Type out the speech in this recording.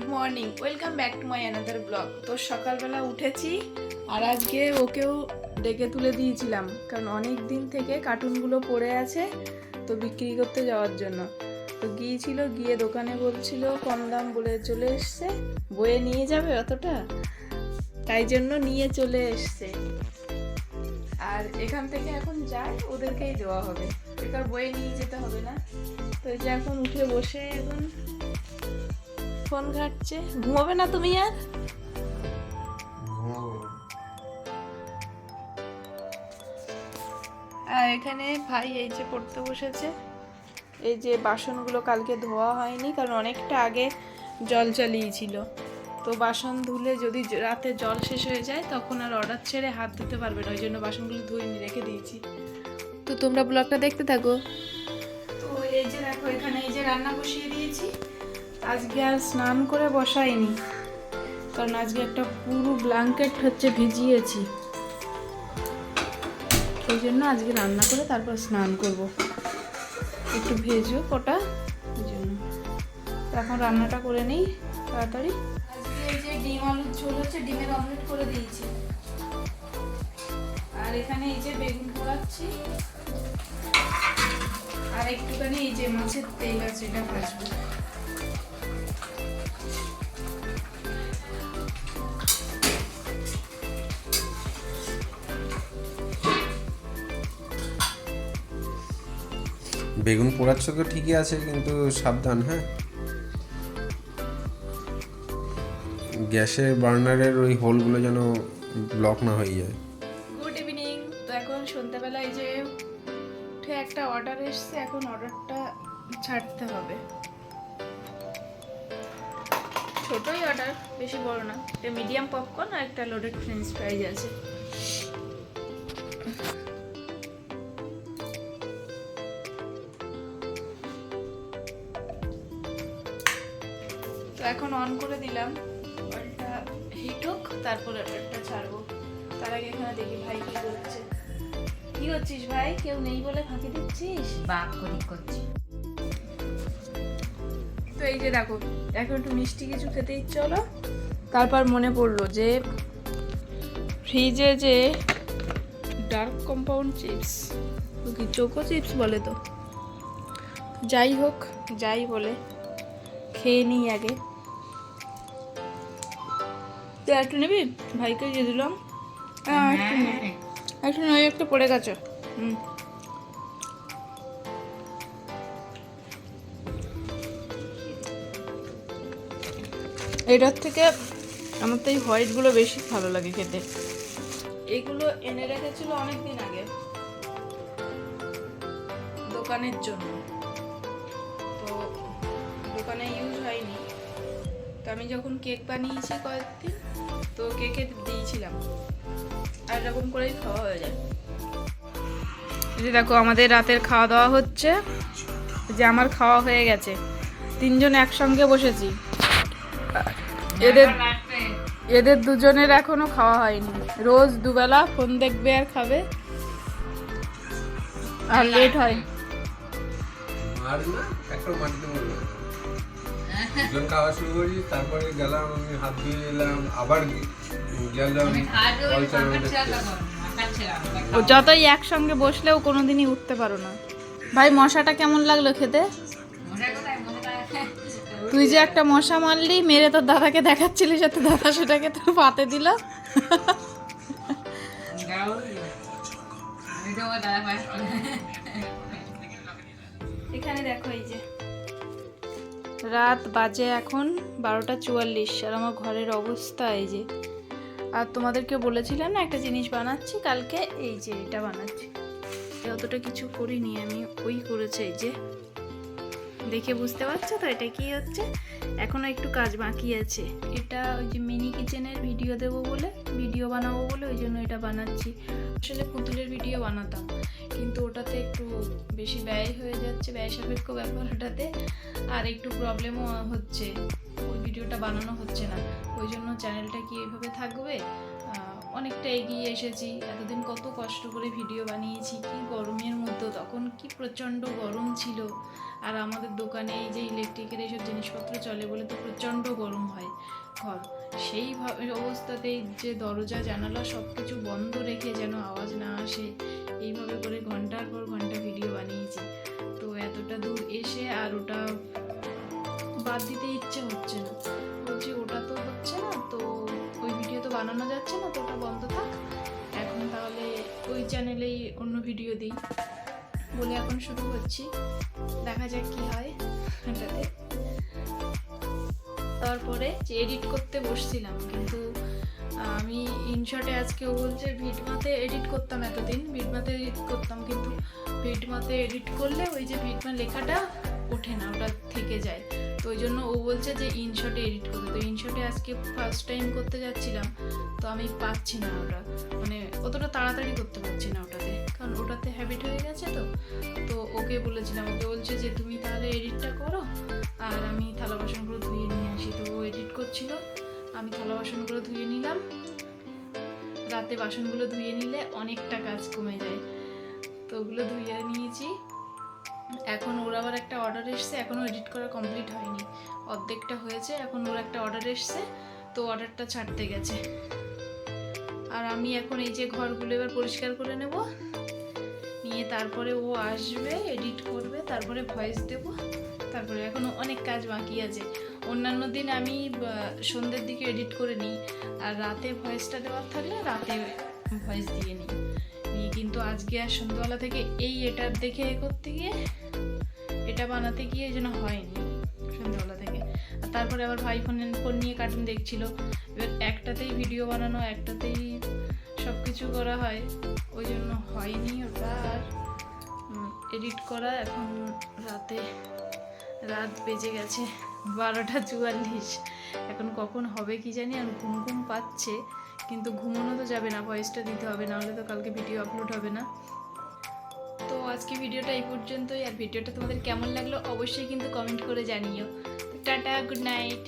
Good morning. Welcome back to my another blog. তো সকালবেলা উঠেছি আর আজকে ওকেও ডেকে তুলে দিয়েছিলাম, কারণ অনেক দিন থেকে কার্টুনগুলো পড়ে আছে তো বিক্রি করতে যাওয়ার জন্য। তো গিয়েছিল, গিয়ে দোকানে বলছিল, কম দাম বলে চলে এসছে। বয়ে নিয়ে যাবে অতটা? তাই জন্য নিয়ে চলে এসছে। আর এখান থেকে এখন যায় ওদেরকেই দেওয়া হবে। এবার বয়ে নিয়ে যেতে হবে না। তো এই যে এখন উঠে বসে এখন ফোন ঘাটছে। ঘুমোবে না তুমি আর? আর এখানে ভাই এই যে পড়তে বসেছে। এই যে বাসনগুলো কালকে ধোয়া হয়নি কারণ অনেকটা আগে জল চালিয়েছিল তো বাসন ধুলে যদি রাতে জল শেষ হয়ে যায় তখন আর অর্ডার ছেড়ে হাত ধুতে পারবে না। ওই জন্য বাসনগুলো ধুয়ে নিয়ে রেখে দিয়েছি। তো তোমরা ব্লগটা দেখতে থাকো। তো এই যে দেখো এখানে এই যে রান্না বসিয়ে দিয়েছি। আজকে আর স্নান করে বসাইনি। কারণ আজকে একটা পুরো ব্ল্যাঙ্কেট হচ্ছে ভিজিয়েছি। সেই জন্য আজকে রান্না করে তারপর স্নান করব। একটু ভেজো কটা ওই জন্য। এখন রান্নাটা করে নিই, তাড়াতাড়ি। এই যে ডিম আলুর ঝোল হচ্ছে, ডিমের অমলেট করে দিয়েছি। আর এখানে এই যে বেগুন পোড়াচ্ছি। আর একটুখানি এই যে মাছের তেল আছে, এটা ভাজবো। বেগুন পোড়াচ্ছ তো ঠিকই আছে, কিন্তু সাবধান হ্যাঁ? গ্যাসের বার্নারের ওই হোলগুলো যেন ব্লক না হয়ে যায়। Good evening. তো এখন সন্ধ্যাবেলা এই যে উঠে একটা অর্ডার এসছে, এখন অর্ডারটা ছাড়তে হবে। ছোটই অর্ডার, বেশি বড় না। একটা মিডিয়াম পপকর্ন আর একটা লোডেড ফ্রেঞ্চ ফ্রাইজ আছে। তো এখন অন করে দিলাম। অয়েলটা হিট হোক তারপরে একটা ছাড়বো। তার আগে এখানে দেখি ভাই কি করছে। কি করছিস ভাই? কেউ নেই বলে ফাঁকি দিচ্ছিস? বাপ করি করছি। তো এই যে দেখো এখন একটু মিষ্টি কিছু খেতে ইচ্ছে হলো। তারপর মনে পড়ল যে ফ্রিজে যে ডার্ক কম্পাউন্ড চিপস কি চোকো চিপস বলে তো? যাই হোক যাই বলে খেয়ে নিই আগে। তুই একটু নিবি? ভাইকে দিয়ে দিলাম। একটু নে। একটু পড়ে গেছে। হুম। এটার থেকে আমার তো এই হোয়াইটগুলো বেশি ভালো লাগে খেতে। এগুলো এনে রেখেছিল অনেক দিন আগে। দোকানের জন্য। তো দোকানে ইউজ হয়নি। আমি যখন কেক বানিয়েছি কয়েকদিন, তো কেকে দিয়েছিলাম। আর এরকম করেই খাওয়া হয়ে যায়। যে দেখো, আমাদের রাতের খাওয়া দাওয়া হচ্ছে যে আমার খাওয়া হয়ে গেছে। তিনজন একসঙ্গে বসেছি। এদের এদের দুজনের এখনও খাওয়া হয়নি। রোজ দুবেলা ফোন দেখবে আর খাবে। আর লেট হয়। আর না একটা মাটিতে দুজন খাওয়া শুরু করি তারপরে গেলাম আমি হাত ধুয়ে এলাম আবার গেলাম ও যতই একসঙ্গে বসলেও কোনোদিনই উঠতে পারো না। ভাই মশাটা কেমন লাগল খেতে? তুই যে একটা মশা মারলি মেরে তোর দাদাকে দেখাচ্ছিলি সাথে দাদা সেটাকে তোর পাতে দিল। এখানে রাত বাজে এখন বারোটা চুয়াল্লিশ আর আমার ঘরের অবস্থা এই যে। আর তোমাদেরকে বলেছিলাম না, একটা জিনিস বানাচ্ছি, কালকে এই যে এটা বানাচ্ছি। অতটা কিছু করিনি আমি ওই করেছে এই যে। দেখে বুঝতে পারছ তো এটা কি হচ্ছে? এখনও একটু কাজ বাকি আছে। এটা ওই যে মিনি কিচেনের ভিডিও দেবো বলে ভিডিও বানাবো বলে ওই জন্য এটা বানাচ্ছি। আসলে পুতুলের ভিডিও বানাতাম, কিন্তু ওটাতে একটু বেশি ব্যয় হয়ে যাচ্ছে ব্যয় সাপেক্ষ ব্যাপার ওটাতে, আর একটু প্রবলেমও হচ্ছে। ওই ভিডিওটা বানানো হচ্ছে না। ওই জন্য চ্যানেলটা কি এইভাবে থাকবে? অনেকটা এগিয়ে এসেছি। এতদিন কত কষ্ট করে ভিডিও বানিয়েছি, কি গরমের মধ্যে, তখন কি প্রচণ্ড গরম ছিল। আর আমাদের দোকানে এই যে ইলেকট্রিকের এইসব জিনিসপত্র চলে বলে তো প্রচণ্ড গরম হয় ঘর। সেইভাবে অবস্থাতেই যে দরজা, জানালা সব কিছু বন্ধ রেখে যেন আওয়াজ না আসে, এইভাবে করে ঘণ্টার পর ঘণ্টা ভিডিও বানিয়েছি। তো এতটা দূর এসে আর ওটা বাদ দিতে ইচ্ছে হচ্ছে না। বলছি, ওটা তো হচ্ছে না, তো ওই ভিডিও তো বানানো যাচ্ছে না, তো ওটা বন্ধ থাক। এখন তাহলে ওই চ্যানেলেই অন্য ভিডিও দিই। বলে এখন শুরু করছি। দেখা যাক কি হয় এটাতে। তারপরে যে এডিট করতে বসছিলাম, কিন্তু আমি ইনশটে আজকে ও বলছে ভিডমাতে এডিট করতাম এতদিন ভিডমাতে এডিট করতাম, কিন্তু ভিডমাতে এডিট করলে ওই যে ভিডমা লেখাটা ওঠে না, ওটা থেকে যায়। তো ওই জন্য ও বলছে যে ইনশটে এডিট করতে। তো ইনশটে আজকে ফার্স্ট টাইম করতে যাচ্ছিলাম, তো আমি পাচ্ছি না ওটা। মানে অতটা তাড়াতাড়ি করতে পারছি না ওটাতে। কারণ ওটাতে হ্যাবিট হয়ে গেছে তো। তো ওকে বলেছিলাম, ওকে বলছে যে, তুমি তাহলে এডিটটা করো। আর আমি থালা বাসনগুলো ধুয়ে নিয়ে আসি। তো ও এডিট করছিল। আমি থালা বাসনগুলো ধুয়ে নিলাম। রাতে বাসনগুলো ধুয়ে নিলে অনেকটা কাজ কমে যায়। তো ওগুলো ধুয়ে নিয়েছি। এখন ওর আবার একটা অর্ডার এসছে, এখনও এডিট করা কমপ্লিট হয়নি। অর্ধেকটা হয়েছে, এখন ওর একটা অর্ডার এসছে, তো অর্ডারটা ছাড়তে গেছে। আর আমি এখন এই যে ঘরগুলো এবার পরিষ্কার করে নেব, নিয়ে তারপরে ও আসবে এডিট করবে, তারপরে ভয়েস দেব, তারপরে এখনও অনেক কাজ বাকি আছে। অন্যান্য দিন আমি সন্ধ্যের দিকে এডিট করে নিই, আর রাতে ভয়েসটা দেওয়ার থাকলে রাতে ভয়েস দিয়ে নিই। কিন্তু আজকে আর সন্ধ্যাবেলা থেকে এই এটার দেখে এ করতে গিয়ে এটা বানাতে গিয়ে যেন হয়নি সন্ধ্যাবেলা থেকে। তারপরে আবার ভাই ফোন ফোন নিয়ে কার্টুন দেখছিল। এবার একটাতেই ভিডিও বানানো, একটাতেই সব কিছু করা হয়। ওই জন্য হয়নি ওটা আর এডিট করা এখন রাতে, রাত বেজে গেছে বারোটা চুয়াল্লিশ। এখন কখন হবে কি জানি, আর ঘুম ঘুম পাচ্ছে। কিন্তু ঘুমানো তো যাবে না ভয়েসটা দিতে হবে, নাহলে তো কালকে ভিডিও আপলোড হবে না। তো আজকে ভিডিওটা এই পর্যন্তই, আর ভিডিওটা তোমাদের কেমন লাগল অবশ্যই কিন্তু কমেন্ট করে জানিও। Tata good night